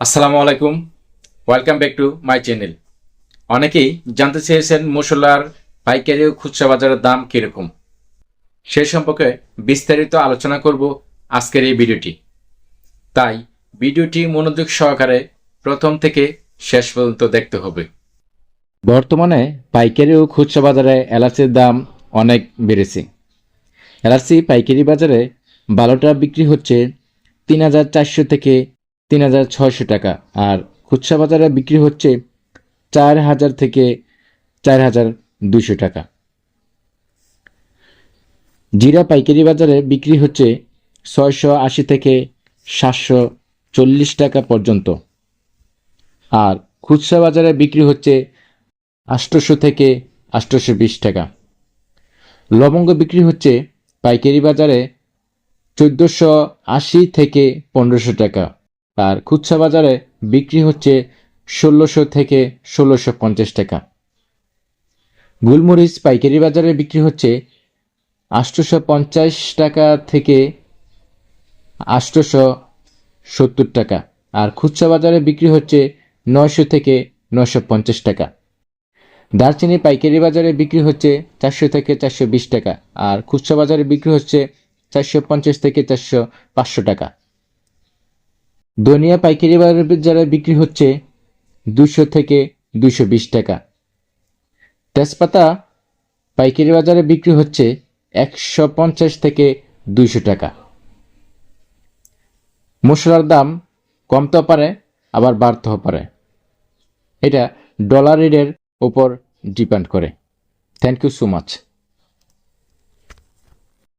আসসালামু আলাইকুম। Welcome back to my channel অনেকেই জানতে চেয়েছেন মশলার পাইকারি ও খুচরা বাজারের দাম কীরকম। সে সম্পর্কে বিস্তারিত আলোচনা করব আজকের এই ভিডিওটি। তাই ভিডিওটি মনোযোগ সহকারে প্রথম থেকে শেষ পর্যন্ত দেখতে হবে। বর্তমানে পাইকারি ও খুচরা বাজারে এলাচের দাম অনেক বেড়েছে। এলাচি পাইকারি বাজারে বারোটা বিক্রি হচ্ছে তিন হাজার চারশো থেকে তিন হাজার ছয়শো টাকা। আর খুচরা বাজারে বিক্রি হচ্ছে চার হাজার থেকে চার হাজার দুশো টাকা। জিরা পাইকারি বাজারে বিক্রি হচ্ছে ছয়শো আশি থেকে সাতশো চল্লিশ টাকা পর্যন্ত। আর খুচরা বাজারে বিক্রি হচ্ছে আটশোশো থেকে আটশোশো বিশ টাকা। লবঙ্গ বিক্রি হচ্ছে পাইকারি বাজারে চোদ্দোশো আশি থেকে পনেরোশো টাকা। আর খুচরা বাজারে বিক্রি হচ্ছে ষোলোশো থেকে ষোলোশো পঞ্চাশ টাকা। গুলমরিচ পাইকারি বাজারে বিক্রি হচ্ছে আটশোশো পঞ্চাশ টাকা থেকে আটশোশো সত্তর টাকা আর খুচরা বাজারে বিক্রি হচ্ছে নয়শো থেকে নশো পঞ্চাশ টাকা। দারচিনি পাইকারি বাজারে বিক্রি হচ্ছে চারশো থেকে চারশো বিশ টাকা আর খুচরা বাজারে বিক্রি হচ্ছে চারশো পঞ্চাশ থেকে চারশো পাঁচশো টাকা। ধনিয়া পাইকারি বাজারে যারা বিক্রি হচ্ছে দুশো থেকে দুশো বিশ টাকা। তেজপাতা পাইকারি বাজারে বিক্রি হচ্ছে একশো পঞ্চাশ থেকে দুইশো টাকা। মশলার দাম কমতেও পারে, আবার বাড়তেও পারে। এটা ডলার রেটের উপর ডিপেন্ড করে। Thank you so much